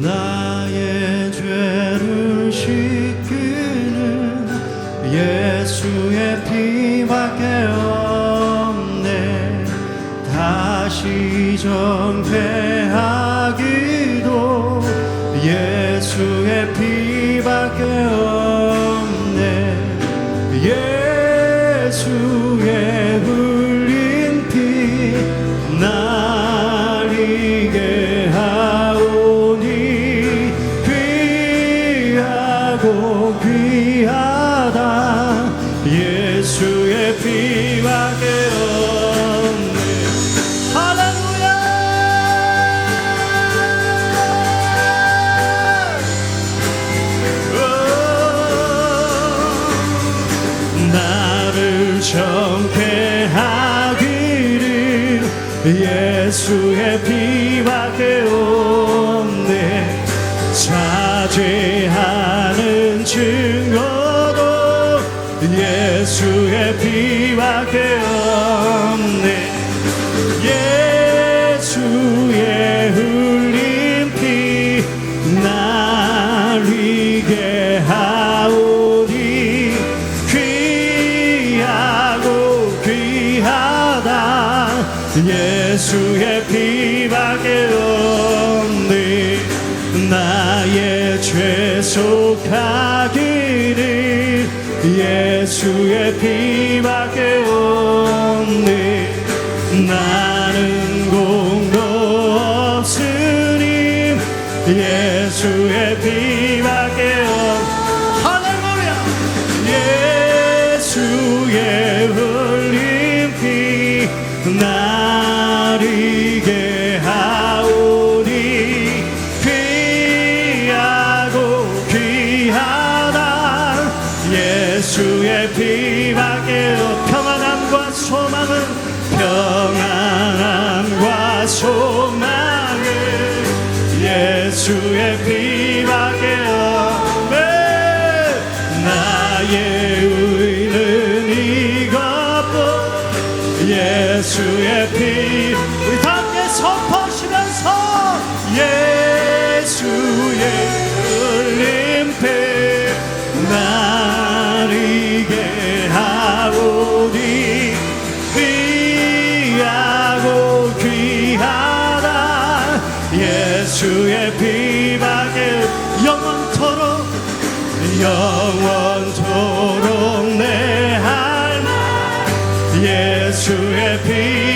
나의 죄를 씻기는 예수의 피밖에 없네 다시 정죄 예수의 피밖에 없네 자제하는 증거도 예수의 피밖에 없네 속하기를 예수의 피밖에 없네. 나는 공도 없으니 예수의 피 예수의 피 우리 다 함께 선포하시면서 예수의 피 나리게 하오니 귀하고 귀하다. 예수의 피밖에 영원토록 영원토록 예수의 피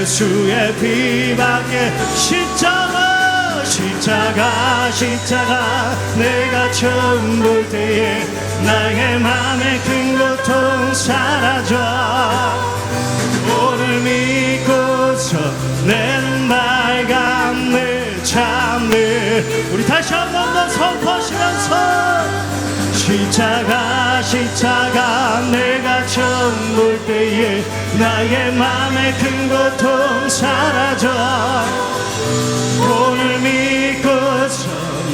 예수의 피밖에 십자가 십자가 십자가 내가 처음 볼 때에 나의 맘의 큰 고통 사라져. 오늘 믿고서 내는 맑았네 참네 우리 다시 한 번 더 선포하시면서 십자가 십자가 내가 처음 볼 때에 나의 맘의 큰 고통 사라져. 오늘 믿고서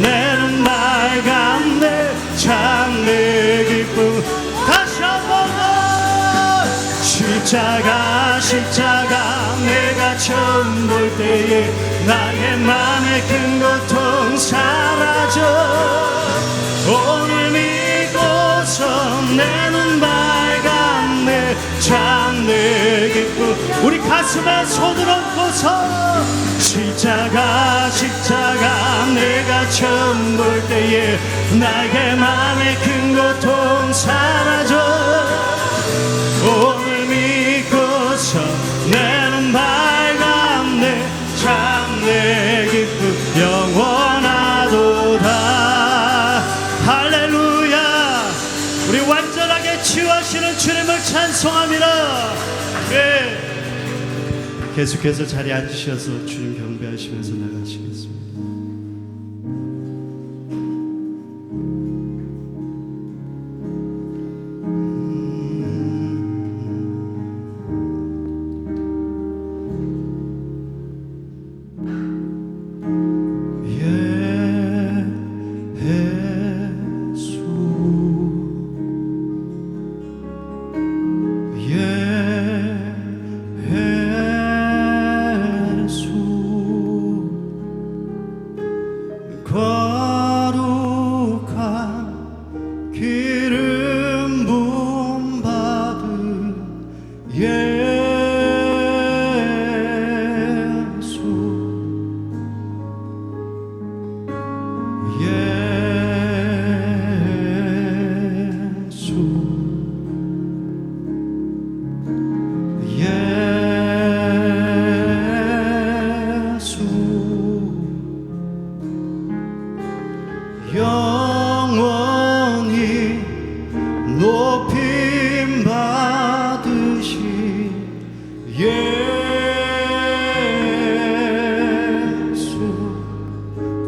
내는 맑았네 참내 기쁨 다시 한번더. 십자가 십자가 내가 처음 볼 때에 나의 맘의 큰 고통 사라져. 오늘 믿고서 내는 밝았네. 참내 기쁨 우리 가슴에 손을 얹고서 십자가 십자가 내가 처음 볼 때에 맘의 큰 고통 사라져 계속해서 자리에 앉으셔서 주님 경배하시면서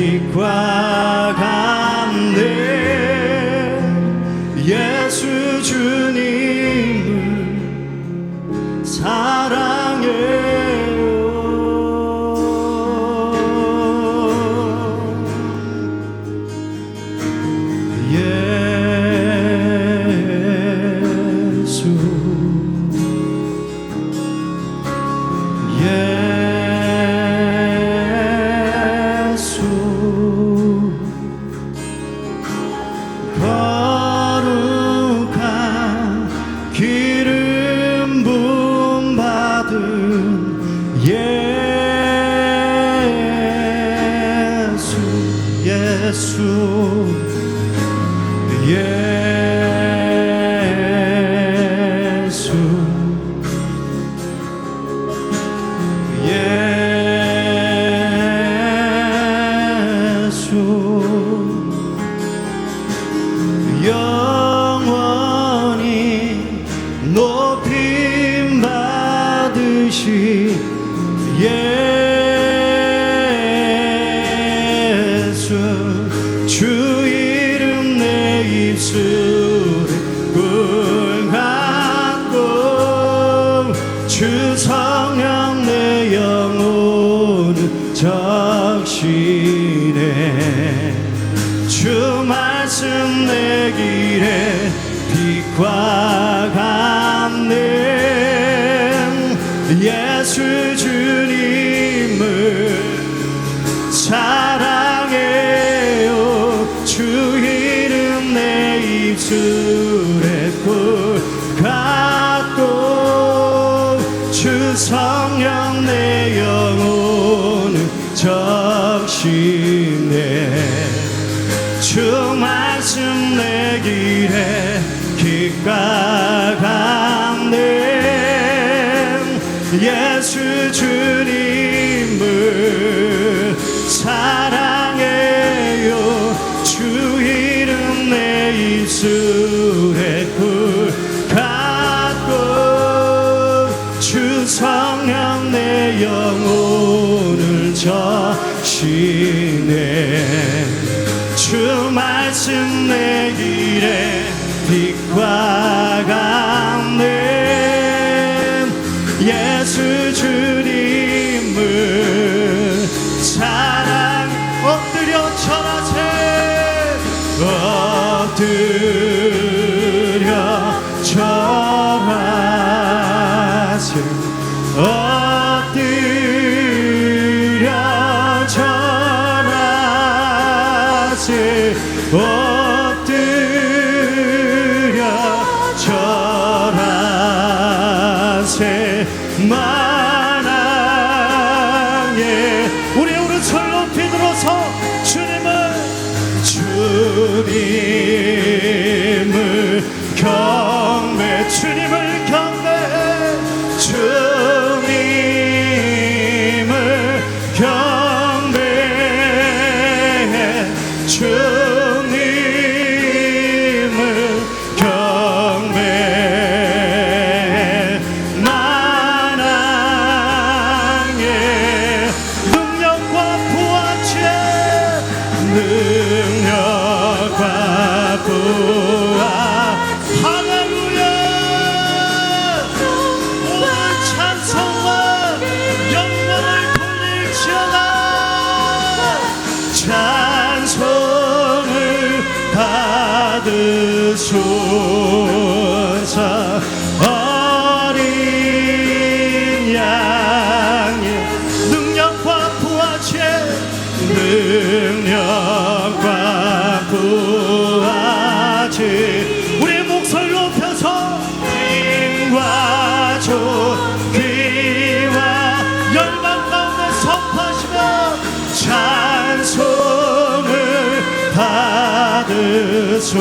길에 빛과 예 예수 주님을 사랑해요. 주 이름 내 입술에 꿀 같고 주 성령 내 영혼을 적시네 주 말씀 내 길에 같네 예수 주님을 사랑해요. 주 이름 내 입술에 꿀 같고 주 성령 내 영혼을 저시네. 주 말씀 내 Oh. 받 받으